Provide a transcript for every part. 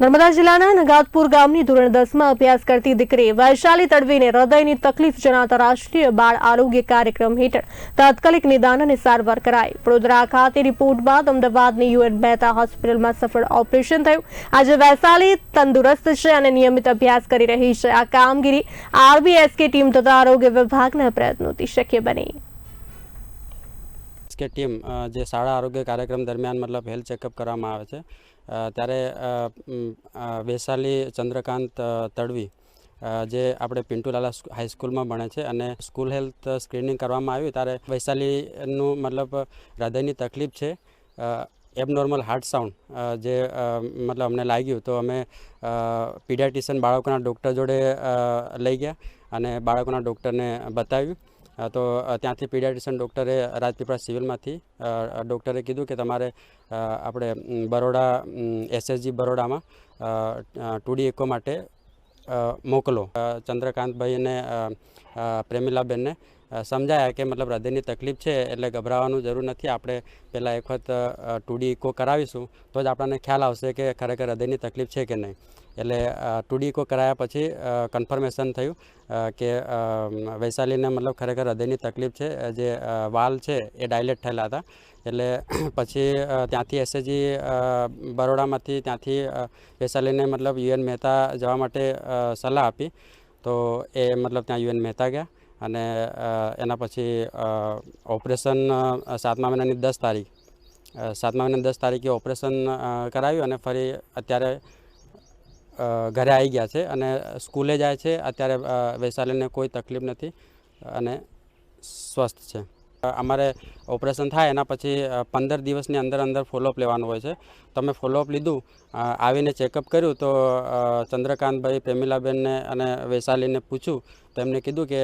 નર્મદા જિલ્લાના નગાતપુર ગામની ધોરણ દસમાં અભ્યાસ કરતી દીકરી વૈશાલી તડવીને હૃદયની તકલીફ જણાતા રાષ્ટ્રીય બાળ આરોગ્ય કાર્યક્રમ હેઠળ તાત્કાલિક નિદાન અને સારવાર કરાઈ. વડોદરા ખાતે રિપોર્ટ બાદ અમદાવાદની યુએન મહેતા હોસ્પિટલમાં સફળ ઓપરેશન થયું. આજે વૈશાલી તંદુરસ્ત છે અને નિયમિત અભ્યાસ કરી રહી છે. આ કામગીરી આરબીએસકે ટીમ તથા આરોગ્ય વિભાગના પ્રયત્નોથી શક્ય બની. કે ટીમ જે શાળા આરોગ્ય કાર્યક્રમ દરમિયાન મતલબ હેલ્થ ચેકઅપ કરવામાં આવે છે. ત્યારે વૈશાલી ચંદ્રકાંત તડવી જે આપણે પિન્ટુલાલા હાઈસ્કૂલમાં ભણે છે અને સ્કૂલ હેલ્થ સ્ક્રીનિંગ કરવામાં આવ્યું ત્યારે વૈશાલીનું મતલબ હૃદયની તકલીફ છે એબનોર્મલ હાર્ટ સાઉન્ડ જે મતલબ અમને લાગ્યું તો અમે પીડિયાટિશિયન બાળકોના ડૉક્ટર જોડે લઈ ગયા અને બાળકોના ડૉક્ટરને બતાવ્યું. તો ત્યાંથી પીડિયાટ્રિશિયન ડૉક્ટરે રાજપીપળા સિવિલમાંથી ડૉક્ટરે કીધું કે તમારે આપણે બરોડા એસએસજી બરોડામાં ટુડી એકો માટે મોકલો. ચંદ્રકાંતભાઈ અને પ્રેમિલાબેનને સમજાયા કે મતલબ હૃદયની તકલીફ છે એટલે ગભરાવાનું જરૂર નથી. આપણે પહેલાં એક વખત ટુડી ઇકો કરાવીશું તો જ આપણને ખ્યાલ આવશે કે ખરેખર હૃદયની તકલીફ છે કે નહીં. એટલે ટુડી ઇકો કરાયા પછી કન્ફર્મેશન થયું કે વૈશાલીને મતલબ ખરેખર હૃદયની તકલીફ છે. જે વાલ છે એ ડાયલેટ થયેલા હતા. એટલે પછી ત્યાંથી એસએજી બરોડામાંથી ત્યાંથી વૈશાલીને મતલબ યુએન મહેતા જવા માટે સલાહ આપી. તો એ મતલબ ત્યાં યુએન મહેતા ગયા. અને એના પછી ઓપરેશન સાતમા મહિનાની દસ તારીખ. સાતમા મહિનાની દસ તારીખે ઓપરેશન કરાવ્યું અને ફરી અત્યારે ઘરે આવી ગયા છે અને સ્કૂલે જાય છે. અત્યારે વૈશાલીને કોઈ તકલીફ નથી અને સ્વસ્થ છે. અમારે ઓપરેશન થાય, એના પછી પંદર દિવસની અંદર અંદર ફોલોઅપ લેવાનું હોય છે. તો અમે ફોલોઅપ લીધું આવીને ચેકઅપ કર્યું તો ચંદ્રકાંતભાઈ, પ્રેમિલાબેનને અને વૈશાલીને પૂછ્યું, તો એમને કીધું કે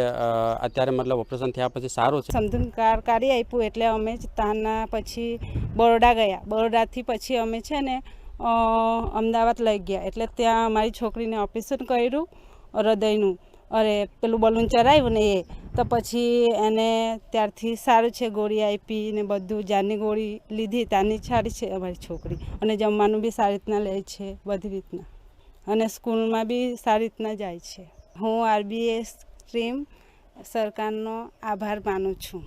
અત્યારે મતલબ ઓપરેશન થયા પછી સારું છે. સમજણકાર કાઢી આપ્યું એટલે અમે તાના પછી બરોડા ગયા. બરોડાથી પછી અમે છે ને અમદાવાદ લઈ ગયા. એટલે ત્યાં અમારી છોકરીને ઓપરેશન કર્યું, હૃદયનું. અરે, પેલું બલૂન ચડાવ્યું ને એ. તો પછી એને ત્યારથી સારું છે ગોળી આપી ને બધું. જ્યાંની ગોળી લીધી ત્યારની સારી છે અમારી છોકરી. અને જમવાનું બી સારી રીતના લે છે બધી રીતના. અને સ્કૂલમાં બી સારી રીતના જાય છે. હું આરબીએસ સ્ટ્રીમ સરકારનો આભાર માનું છું.